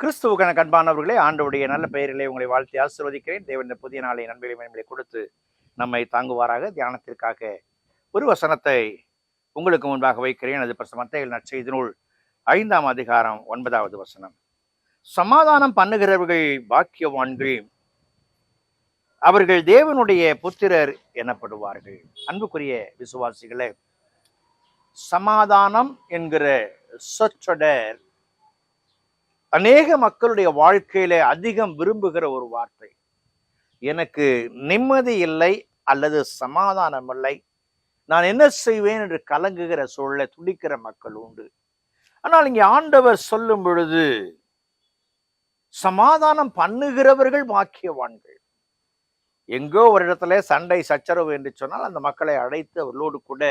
கிறிஸ்துவுக்கான கண்பானவர்களே ஆண்டவுடைய நல்ல பெயரிலே உங்களை வாழ்த்தி ஆசிர்வதிக்கிறேன். தேவன் இந்த புதிய நாளை நண்பர்களை மேன்மையை கொடுத்து நம்மை தாங்குவாராக. தியானத்திற்காக ஒரு வசனத்தை உங்களுக்கு முன்பாக வைக்கிறேன். அது பிரச மத்தைகள் நற்செய்தி நூல் ஐந்தாம் அதிகாரம் ஒன்பதாவது வசனம். சமாதானம் பண்ணுகிறவர்கள் பாக்கியவான்கள் அவர்கள் தேவனுடைய புத்திரர் எனப்படுவார்கள். அன்புக்குரிய விசுவாசிகளே சமாதானம் என்கிற சொற்றொடர் அநேக மக்களுடைய வாழ்க்கையில அதிகம் விரும்புகிற ஒரு வார்த்தை. எனக்கு நிம்மதி இல்லை அல்லது சமாதானம் இல்லை. நான் என்ன செய்வேன் என்று கலங்குகிற சூழலை துடிக்கிற மக்கள் உண்டு. ஆனால் இங்கே ஆண்டவர் சொல்லும் பொழுது சமாதானம் பண்ணுகிறவர்கள் பாக்கியவான்கள். எங்கோ ஒரு இடத்துல சண்டை சச்சரவு என்று சொன்னால் அந்த மக்களை அழைத்து அவர்களோடு கூட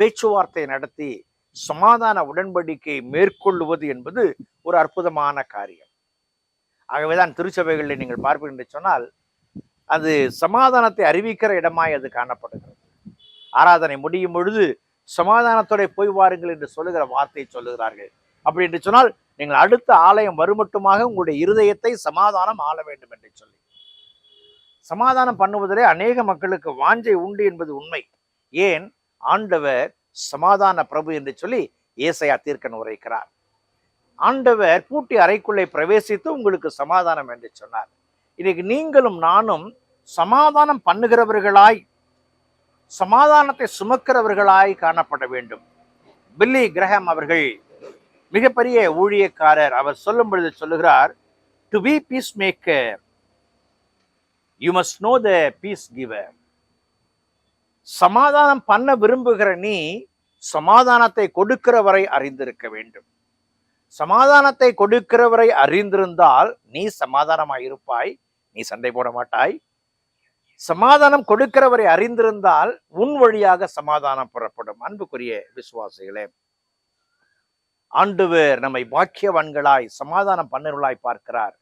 பேச்சுவார்த்தை நடத்தி சமாதான உடன்படிக்கை மேற்கொள்ளுவது என்பது ஒரு அற்புதமான காரியம். ஆகவேதான் திருச்சபைகளில் நீங்கள் பார்ப்பீர்கள் என்று சொன்னால் அது சமாதானத்தை அறிவிக்கிற இடமாய் அது காணப்படுகிறது. ஆராதனை முடியும் பொழுது சமாதானத்தோட போய் வாருங்கள் என்று சொல்லுகிற வார்த்தையை சொல்லுகிறார்கள். அப்படி என்று சொன்னால் நீங்கள் அடுத்த ஆலயம் வருமட்டுமாக உங்களுடைய இருதயத்தை சமாதானம் ஆள வேண்டும் என்று சொல்லி. சமாதானம் பண்ணுவதிலே அநேக மக்களுக்கு வாஞ்சை உண்டு என்பது உண்மை. ஏன்? ஆண்டவர் சமாதான பிரபு என்று சொல்லி ஏசையா தீர்க்கன் உரைக்கிறார். ஆண்டவர் பூட்டி அறைக்குள்ளே பிரவேசித்து உங்களுக்கு சமாதானம் என்று சொன்னார். இன்னைக்கு நீங்களும் நானும் சமாதானம் பண்ணுகிறவர்களாய் சமாதானத்தை சுமக்கிறவர்களாய் காணப்பட வேண்டும். பில்லி கிரஹம் அவர்கள் மிகப்பெரிய ஊழியக்காரர். அவர் சொல்லும் பொழுது சொல்லுகிறார் to be peace maker you must know the peace giver சமாதானம் பண்ண விரும்புகிற நீ சமாதானத்தை கொடுக்கிறவரை அறிந்திருக்க வேண்டும். சமாதானத்தை கொடுக்கிறவரை அறிந்திருந்தால் நீ சமாதானமாய் இருப்பாய் நீ சண்டை போட மாட்டாய். சமாதானம் கொடுக்கிறவரை அறிந்திருந்தால் உன் வழியாக சமாதானம் புறப்படும். அன்புக்குரிய விசுவாசிகளே ஆண்டுவர் நம்மை பாக்கியவான்களாய் சமாதானம் பண்ணுகளாய் பார்க்கிறார்.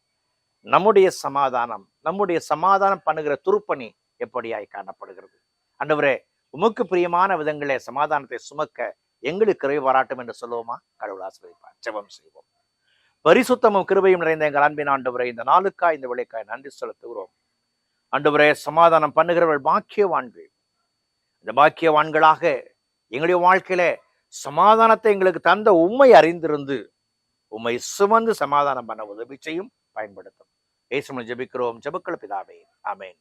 நம்முடைய சமாதானம் நம்முடைய சமாதானம் பண்ணுகிற துருப்பணி எப்படியாய் காணப்படுகிறது? ஆண்டவரே உமக்கு பிரியமான விதங்களே சமாதானத்தை சுமக்க எங்களுக்கு கிருபை பாராட்டும் என்று சொல்லுவோமா? கடவுள் ஆசிரியப்பார் ஜெபம் செய்வோம். பரிசுத்தமும் கிருபையும் நிறைந்த எங்கள் அன்பின் ஆண்டவரை இந்த நாளுக்காய் இந்த விலைக்காய் நன்றி செலுத்துகிறோம். ஆண்டவரே சமாதானம் பண்ணுகிறவர்கள் பாக்கியவான்கள். இந்த பாக்கியவான்களாக எங்களுடைய வாழ்க்கையில சமாதானத்தை எங்களுக்கு தந்த உண்மை அறிந்திருந்து உண்மை சுமந்து சமாதானம் பண்ண உதவி செய்யும் பயன்படுத்தும். ஏசுமன் ஜெபிக்கிறோம். ஜெபக்கள் பிதாவே. ஆமேன்.